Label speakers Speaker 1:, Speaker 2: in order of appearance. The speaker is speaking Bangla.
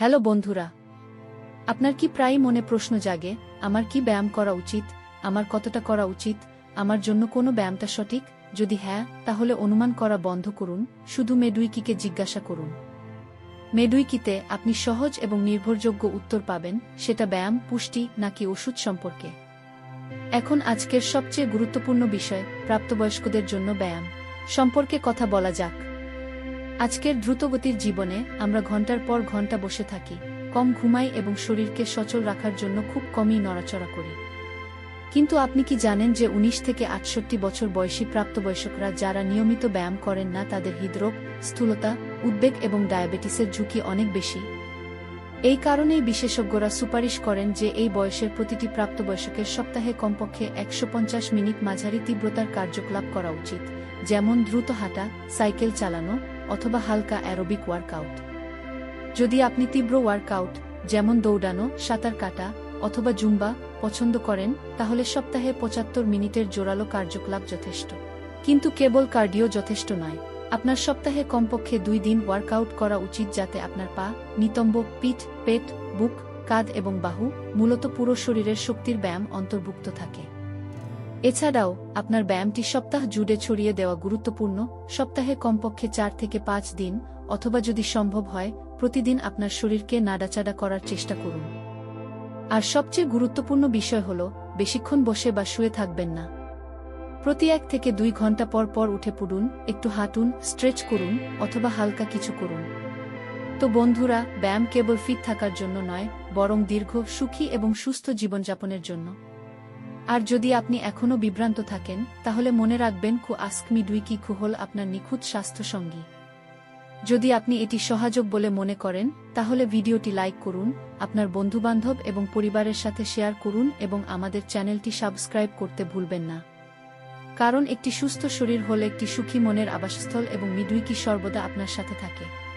Speaker 1: হ্যালো বন্ধুরা। আপনার কি প্রায় মনে প্রশ্ন জাগে, আমার কি ব্যায়াম করা উচিত, আমার কতটা করা উচিত, আমার জন্য কোনো ব্যায়ামটা সঠিক? যদি হ্যাঁ তাহলে অনুমান করা বন্ধ করুন, শুধু মেডুইকিকে জিজ্ঞাসা করুন। মেডুইকিতে আপনি সহজ এবং নির্ভরযোগ্য উত্তর পাবেন, সেটা ব্যায়াম, পুষ্টি, নাকি ওষুধ সম্পর্কে। এখন আজকের সবচেয়ে গুরুত্বপূর্ণ বিষয়, প্রাপ্তবয়স্কদের জন্য ব্যায়াম। সম্পর্কে কথা বলা যাক। আজকের দ্রুতগতির জীবনে আমরা ঘণ্টার পর ঘণ্টা বসে থাকি, কম ঘুমাই এবং শরীরকে সচল রাখার জন্য খুব কমই নড়াচড়া করি। কিন্তু আপনি কি জানেন যে ১৯ থেকে আটষট্টি বছর বয়সী প্রাপ্তবয়স্করা যারা নিয়মিত ব্যায়াম করেন না, তাদের হৃদরোগ, স্থূলতা, উদ্বেগ এবং ডায়াবেটিসের ঝুঁকি অনেক বেশি? এই কারণেই বিশেষজ্ঞরা সুপারিশ করেন যে এই বয়সের প্রতিটি প্রাপ্তবয়স্কের সপ্তাহে কমপক্ষে একশো পঞ্চাশ মিনিট মাঝারি তীব্রতার কার্যকলাপ করা উচিত, যেমন দ্রুত হাঁটা, সাইকেল চালানো অথবা হালকা অ্যারোবিক ওয়ার্কআউট। যদি আপনি তীব্র ওয়ার্কআউট, যেমন দৌড়ানো, সাঁতার কাটা, অথবা জুম্বা, পছন্দ করেন, তাহলে সপ্তাহে পঁচাত্তর মিনিটের জোরালো কার্যকলাপ যথেষ্ট। কিন্তু কেবল কার্ডিও যথেষ্ট নয়। আপনার সপ্তাহে কমপক্ষে দুই দিন ওয়ার্কআউট করা উচিত যাতে আপনার পা, নিতম্ব, পিঠ, পেট, বুক, কাঁধ এবং বাহু, মূলত পুরো শরীরের শক্তির ব্যায়াম অন্তর্ভুক্ত থাকে। এছাড়াও, আপনার ব্যায়ামটি সপ্তাহ জুড়ে ছড়িয়ে দেওয়া গুরুত্বপূর্ণ, সপ্তাহে কমপক্ষে চার থেকে পাঁচ দিন, অথবা যদি সম্ভব হয়, প্রতিদিন আপনার শরীরকে নাড়াচাড়া করার চেষ্টা করুন। আর সবচেয়ে গুরুত্বপূর্ণ বিষয় হল, বেশিক্ষণ বসে বা শুয়ে থাকবেন না। প্রতি এক থেকে দুই ঘণ্টা পর পর উঠে পড়ুন, একটু হাঁটুন, স্ট্রেচ করুন, অথবা হালকা কিছু করুন। তো বন্ধুরা, ব্যায়াম কেবল ফিট থাকার জন্য নয়, বরং দীর্ঘ, সুখী এবং সুস্থ জীবনযাপনের জন্য। আর যদি আপনি এখনও বিভ্রান্ত থাকেন, তাহলে মনে রাখবেন কু আস্কমি দুই কি খু হল আপনার নিখুঁত স্বাস্থ্য সঙ্গী। যদি আপনি এটি সহায়ক বলে মনে করেন, তাহলে ভিডিওটি লাইক করুন, আপনার বন্ধুবান্ধব এবং পরিবারের সাথে শেয়ার করুন এবং আমাদের চ্যানেলটি সাবস্ক্রাইব করতে ভুলবেন না। কারণ একটি সুস্থ শরীর হলে একটি সুখী মনের আবাসস্থল এবং মিডুইকি সর্বদা আপনার সাথে থাকে।